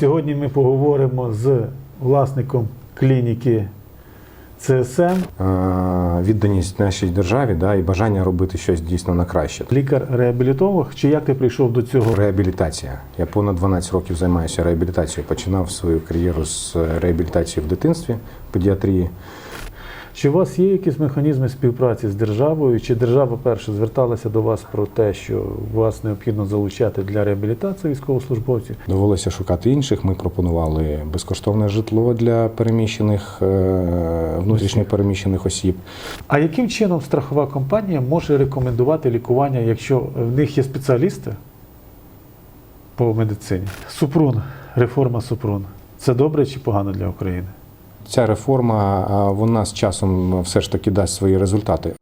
Сьогодні ми поговоримо з власником клініки ЦСМ, Е, відданість нашій державі да, і бажання робити щось дійсно на краще. лікар-реабілітолог. Чи як ти прийшов до цього? Реабілітація. Я понад 12 років займаюся реабілітацією. Починав свою кар'єру з реабілітації в дитинстві, педіатрії. Чи у вас є якісь механізми співпраці з державою? Чи держава перше зверталася до вас про те, що вас необхідно залучати для реабілітації військовослужбовців? Довелося шукати інших. Ми пропонували безкоштовне житло для переміщених е, внутрішньо переміщених осіб. А яким чином страхова компанія може рекомендувати лікування, якщо в них є спеціалісти по медицині? Супрун, реформа Супрун. Це добре чи погано для України? Ця реформа вона з часом все ж таки дасть свої результати.